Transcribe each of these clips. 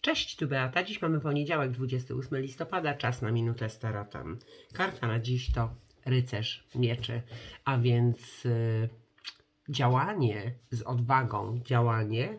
Cześć, tu Beata. Dziś mamy poniedziałek, 28 listopada, czas na minutę z tarotem. Karta na dziś to rycerz mieczy, a więc y, działanie z odwagą, działanie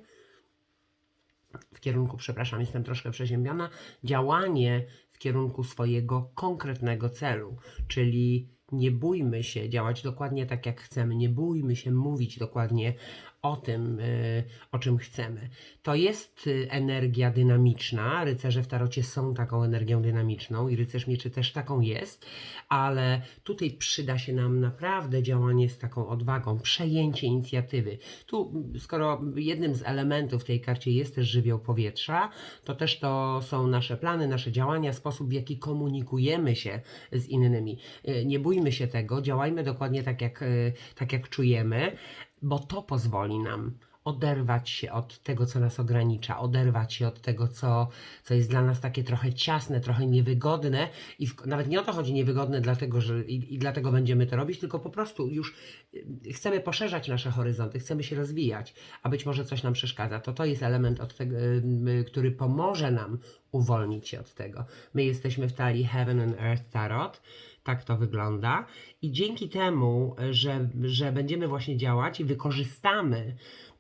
w kierunku, przepraszam, jestem troszkę przeziębiona, działanie w kierunku swojego konkretnego celu, czyli nie bójmy się działać dokładnie tak, jak chcemy, nie bójmy się mówić dokładnie o tym, y, o czym chcemy. To jest y, energia dynamiczna. Rycerze w tarocie są taką energią dynamiczną i rycerz mieczy też taką jest, ale tutaj przyda się nam naprawdę działanie z taką odwagą, przejęcie inicjatywy. Tu, skoro jednym z elementów tej karcie jest też żywioł powietrza, to też to są nasze plany, nasze działania, sposób w jaki komunikujemy się z innymi. Y, Nie bójmy się tego, działajmy dokładnie tak, jak, y, tak jak czujemy, bo to pozwoli nam oderwać się od tego, co nas ogranicza, oderwać się od tego, co, co jest dla nas takie trochę ciasne, trochę niewygodne i w, nawet nie o to chodzi niewygodne dlatego, że i, i dlatego będziemy to robić, tylko po prostu już y, chcemy poszerzać nasze horyzonty, chcemy się rozwijać, a być może coś nam przeszkadza. To to jest element, od tego, y, y, który pomoże nam uwolnić się od tego. My jesteśmy w talii Heaven and Earth Tarot, tak to wygląda i dzięki temu, że, że będziemy właśnie działać i wykorzystamy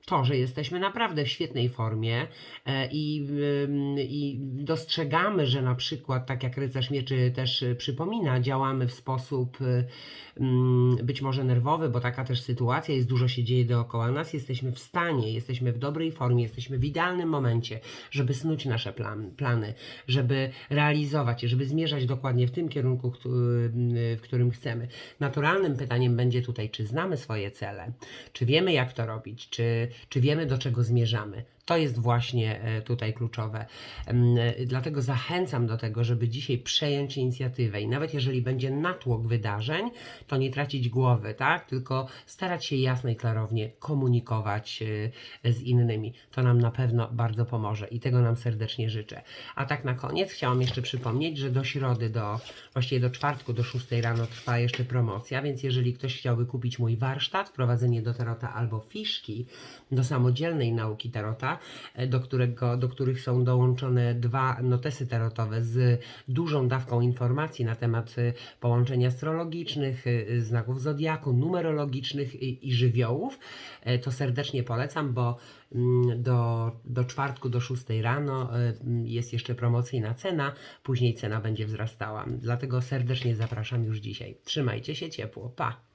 to, że jesteśmy naprawdę w świetnej formie e, i, i dostrzegamy, że na przykład, tak jak rycerz mieczy też y, przypomina, działamy w sposób y, być może nerwowy, bo taka też sytuacja jest, dużo się dzieje dookoła nas, jesteśmy w stanie, jesteśmy w dobrej formie, jesteśmy w idealnym momencie, żeby snuć nasze plan, plany, żeby realizować je, żeby zmierzać dokładnie w tym kierunku, y, w którym chcemy. Naturalnym pytaniem będzie tutaj, czy znamy swoje cele, czy wiemy, jak to robić, czy, czy wiemy, do czego zmierzamy. To jest właśnie e, tutaj kluczowe. E, Dlatego zachęcam do tego, żeby dzisiaj przejąć inicjatywę i nawet jeżeli będzie natłok wydarzeń, to nie tracić głowy, tak? Tylko starać się jasno i klarownie komunikować e, z innymi. To nam na pewno bardzo pomoże i tego nam serdecznie życzę. A tak na koniec chciałam jeszcze przypomnieć, że do środy, do właściwie do czwartku, do 6 rano trwa jeszcze promocja, więc jeżeli ktoś chciałby kupić mój warsztat, wprowadzenie do tarota albo fiszki do samodzielnej nauki tarota, do, którego, do których są dołączone dwa notesy tarotowe z dużą dawką informacji na temat e, połączeń astrologicznych, e, znaków zodiaku, numerologicznych i, i żywiołów, e, to serdecznie polecam, bo mm, do, do czwartku, do 6 rano e, mm, jest jeszcze promocyjna cena, później cena będzie wzrastała. Dlatego serdecznie zapraszam już dzisiaj. Trzymajcie się ciepło. Pa!